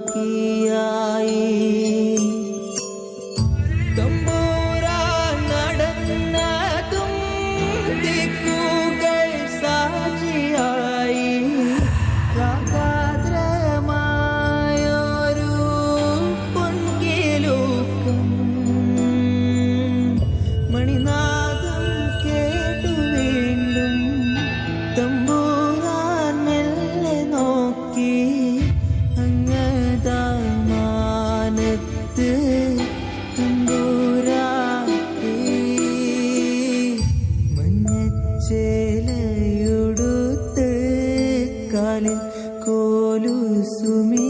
পাখি തലയുടുത്ത് കാലിൽ കോലുസുമീ